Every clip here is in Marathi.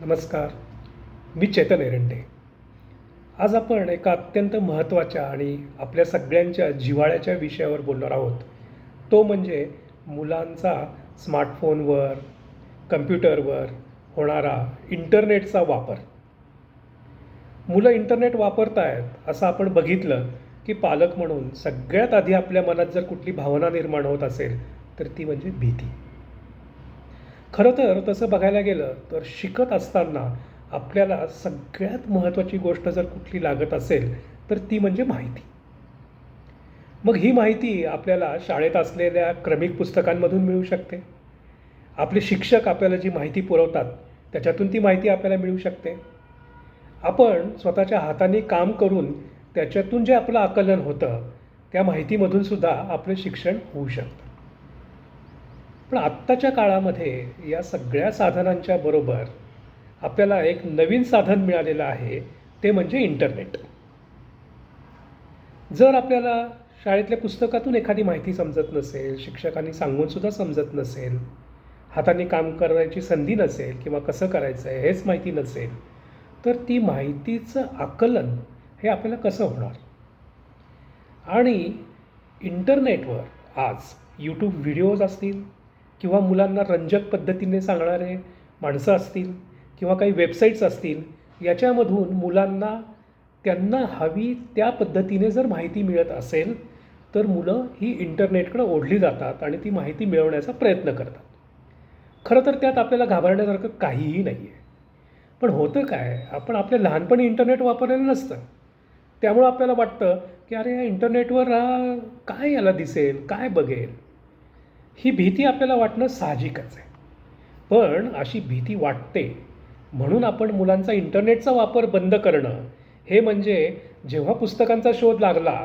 नमस्कार. मी चेतन एरंडे. आज आपण एका अत्यंत महत्त्वाच्या आणि आपल्या सगळ्यांच्या जिव्हाळ्याच्या विषयावर बोलणार आहोत. तो म्हणजे मुलांचा स्मार्टफोनवर कम्प्युटरवर होणारा इंटरनेटचा वापर. मुलं इंटरनेट वापरत आहेत असं आपण बघितलं की पालक म्हणून सगळ्यात आधी आपल्या मनात जर कुठली भावना निर्माण होत असेल तर ती म्हणजे भीती. खरं तर तसं बघायला गेलं तर शिकत असताना आपल्याला सगळ्यात महत्त्वाची गोष्ट जर कुठली लागत असेल तर ती म्हणजे माहिती. मग ही माहिती आपल्याला शाळेत असलेल्या क्रमिक पुस्तकांमधून मिळू शकते. आपले शिक्षक आपल्याला जी माहिती पुरवतात त्याच्यातून ती माहिती आपल्याला मिळू शकते. आपण स्वतःच्या हाताने काम करून त्याच्यातून जे आपलं आकलन होतं त्या माहितीमधून सुद्धा आपलं शिक्षण होऊ शकतं. पण आत्ताच्या काळामध्ये या सगळ्या साधनांच्या बरोबर आपल्याला एक नवीन साधन मिळालेलं आहे ते म्हणजे इंटरनेट जर आपल्याला शाळेतल्या पुस्तकातून एखादी माहिती समजत नसेल शिक्षकांनी सांगूनसुद्धा समजत नसेल हाताने काम करायची संधी नसेल किंवा कसं करायचं आहे हेच माहिती नसेल तर ती माहितीचं आकलन हे आपल्याला कसं होणार? आणि इंटरनेटवर आज यूट्यूब व्हिडिओज असतील किंवा मुलांना रंजक पद्धतीने सांगणारे माणसं असतील किंवा काही वेबसाईट्स असतील याच्यामधून मुलांना त्यांना हवी त्या पद्धतीने जर माहिती मिळत असेल तर मुलं ही इंटरनेटकडे ओढली जातात आणि ती माहिती मिळवण्याचा प्रयत्न करतात. खरं तर त्यात आपल्याला घाबरण्यासारखं काहीही नाही आहे पण होतं काय? आपण आपल्या लहानपणी इंटरनेट वापरलेलं नसतं. त्यामुळं आपल्याला वाटतं की अरे या इंटरनेटवर काय याला दिसेल? काय बघेल? ही भीती आपल्याला वाटणं साहजिकच आहे. पण अशी भीती वाटते म्हणून आपण मुलांचा इंटरनेटचा वापर बंद करणं हे म्हणजे जेव्हा पुस्तकांचा शोध लागला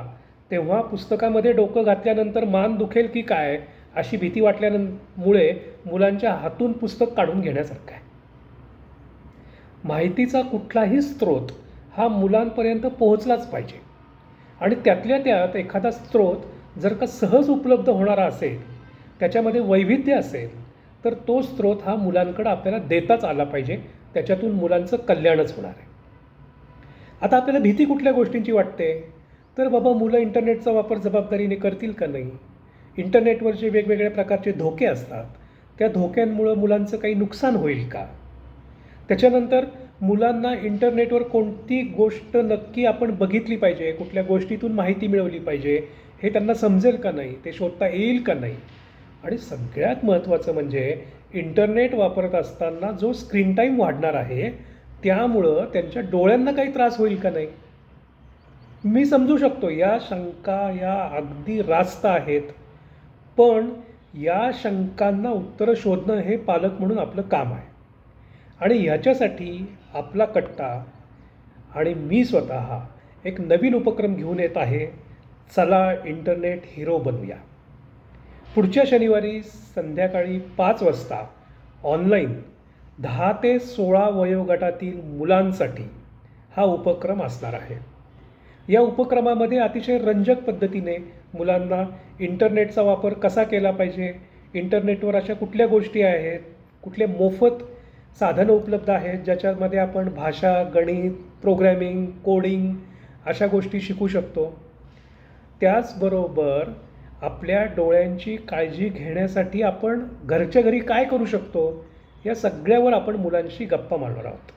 तेव्हा पुस्तकामध्ये डोकं घातल्यानंतर मान दुखेल की काय अशी भीती वाटल्यामुळे मुलांच्या हातून पुस्तक काढून घेण्यासारखं आहे. माहितीचा कुठलाही स्रोत हा मुलांपर्यंत पोहोचलाच पाहिजे. आणि त्यातल्या त्यात एखादा स्रोत जर का सहज उपलब्ध होणारा असेल त्याच्यामध्ये वैविध्य असेल तर तो स्रोत हा मुलांकडं आपल्याला देताच आला पाहिजे. त्याच्यातून मुलांचं कल्याणच होणार आहे. आता आपल्याला भीती कुठल्या गोष्टींची वाटते? तर बाबा मुलं इंटरनेटचा वापर जबाबदारीने करतील का नाही? इंटरनेटवर जे वेगवेगळ्या प्रकारचे धोके असतात. त्या धोक्यांमुळं मुलांचं काही नुकसान होईल का? त्याच्यानंतर मुलांना इंटरनेटवर कोणती गोष्ट नक्की आपण बघितली पाहिजे? कुठल्या गोष्टीतून माहिती मिळवली पाहिजे? हे त्यांना समजेल का नाही? ते शोधता येईल का नाही? आणि सगळ्यात महत्त्वाचं म्हणजे इंटरनेट वापरत असताना जो स्क्रीन टाईम वाढणार आहे त्यामुळं त्यांच्या डोळ्यांना काही त्रास होईल का नाही? मी समजू शकतो या शंका या अगदी रास्त आहेत. पण या शंकांना उत्तरं शोधणं हे पालक म्हणून आपलं काम आहे. आणि ह्याच्यासाठी आपला कट्टा आणि मी स्वतः एक नवीन उपक्रम घेऊन येत आहे. चला इंटरनेट हिरो बनूया. पुढच्या शनिवारी संध्याकाळी पाच वाजता ऑनलाईन दहा ते सोळा वयोगटातील मुलांसाठी हा उपक्रम असणार आहे. या उपक्रमामध्ये अतिशय रंजक पद्धतीने मुलांना इंटरनेटचा वापर कसा केला पाहिजे इंटरनेटवर अशा कुठल्या गोष्टी आहेत कुठले मोफत साधनं उपलब्ध आहेत ज्याच्यामध्ये आपण भाषा गणित प्रोग्रॅमिंग कोडिंग अशा गोष्टी शिकू शकतो. त्याचबरोबर आपल्या डोळ्यांची काळजी घेण्यासाठी आपण घरच्या घरी काय करू शकतो या सगळ्यावर आपण मुलांशी गप्पा मारणार आहोत.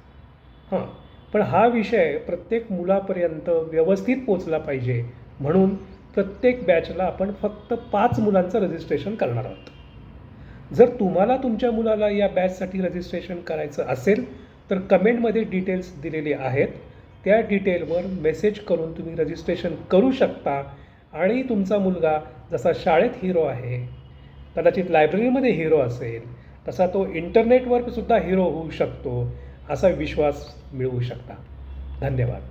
हां पण हा विषय प्रत्येक मुलापर्यंत व्यवस्थित पोचला पाहिजे. म्हणून प्रत्येक बॅचला आपण फक्त पाच मुलांचं रजिस्ट्रेशन करणार आहोत. जर तुम्हाला तुमच्या मुलाला या बॅचसाठी रजिस्ट्रेशन करायचं असेल तर कमेंटमध्ये डिटेल्स दिलेले आहेत. त्या डिटेलवर मेसेज करून तुम्ही रजिस्ट्रेशन करू शकता. आणि तुमचा मुलगा जसा शाळेत हिरो आहे कदाचित लायब्ररीमध्ये हिरो असेल तसा तो इंटरनेटवर सुद्धा हिरो होऊ शकतो असा विश्वास मिळवू शकता. धन्यवाद.